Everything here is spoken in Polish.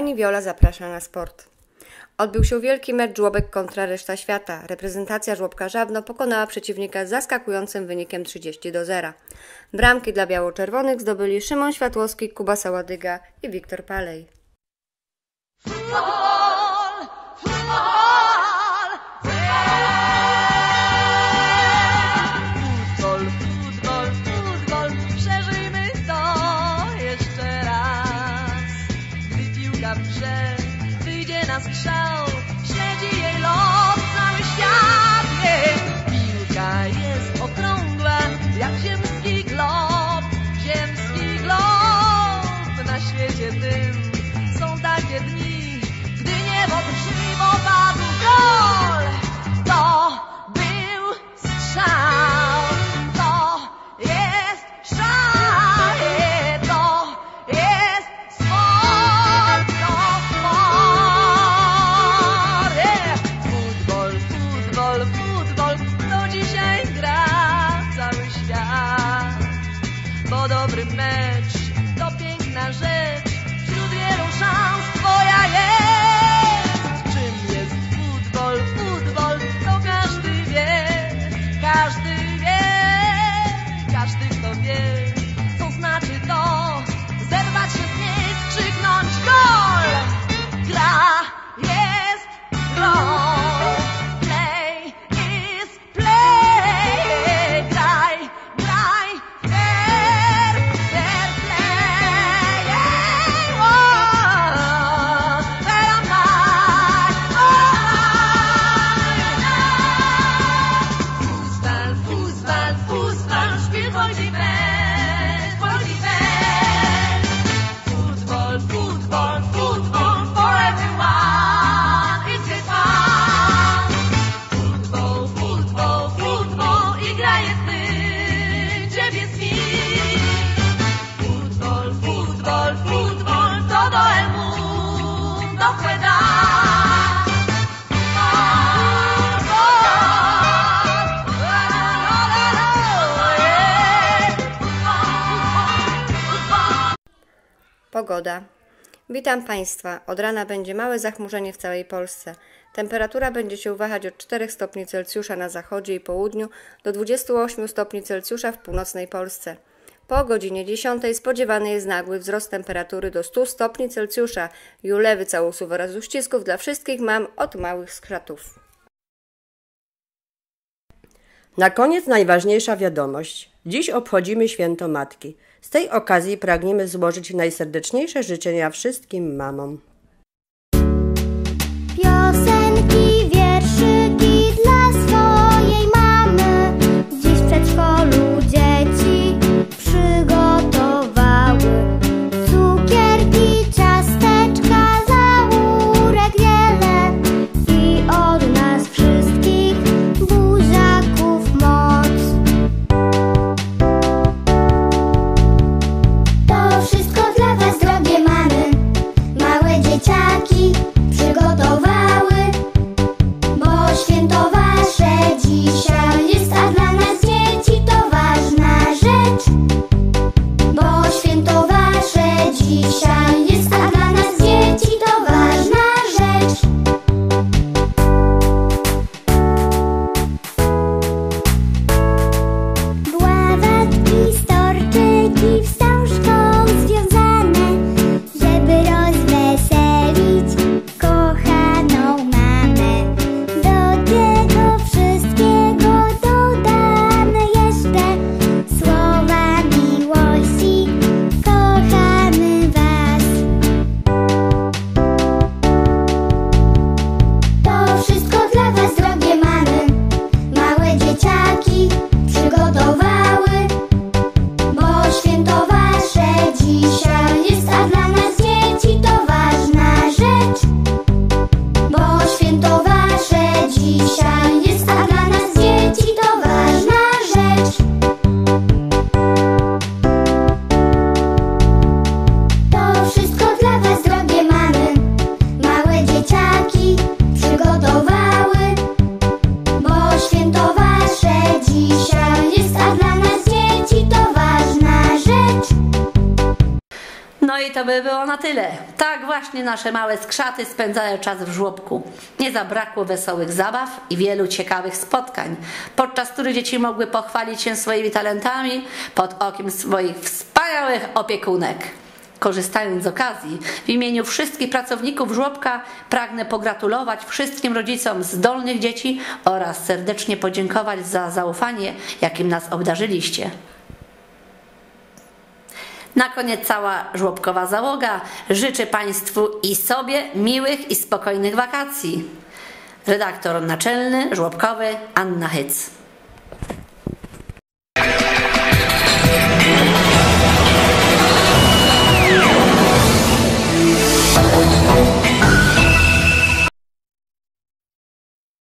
Pani Wiola zaprasza na sport. Odbył się wielki mecz żłobek kontra reszta świata. Reprezentacja żłobka Żabno pokonała przeciwnika z zaskakującym wynikiem 30 do 0. Bramki dla biało-czerwonych zdobyli Szymon Światłowski, Kuba Saładyga i Wiktor Palej. Wyjdzie na strzał, śledzi jej los cały świat. wie. Piłka jest okrągła jak ziemski todo el mundo. Pogoda. Witam Państwa. Od rana będzie małe zachmurzenie w całej Polsce. Temperatura będzie się wahać od 4 stopni Celsjusza na zachodzie i południu do 28 stopni Celsjusza w północnej Polsce. Po godzinie 10 spodziewany jest nagły wzrost temperatury do 100 stopni Celsjusza i ulewy całusów oraz uścisków dla wszystkich mam od małych skratów. Na koniec najważniejsza wiadomość. Dziś obchodzimy święto matki. Z tej okazji pragniemy złożyć najserdeczniejsze życzenia wszystkim mamom. Yeah. I to by było na tyle. Tak właśnie nasze małe skrzaty spędzają czas w żłobku. Nie zabrakło wesołych zabaw i wielu ciekawych spotkań, podczas których dzieci mogły pochwalić się swoimi talentami pod okiem swoich wspaniałych opiekunek. Korzystając z okazji, w imieniu wszystkich pracowników żłobka pragnę pogratulować wszystkim rodzicom zdolnych dzieci oraz serdecznie podziękować za zaufanie, jakim nas obdarzyliście. Na koniec cała żłobkowa załoga życzy Państwu i sobie miłych i spokojnych wakacji. Redaktor naczelny żłobkowy Anna Hyc.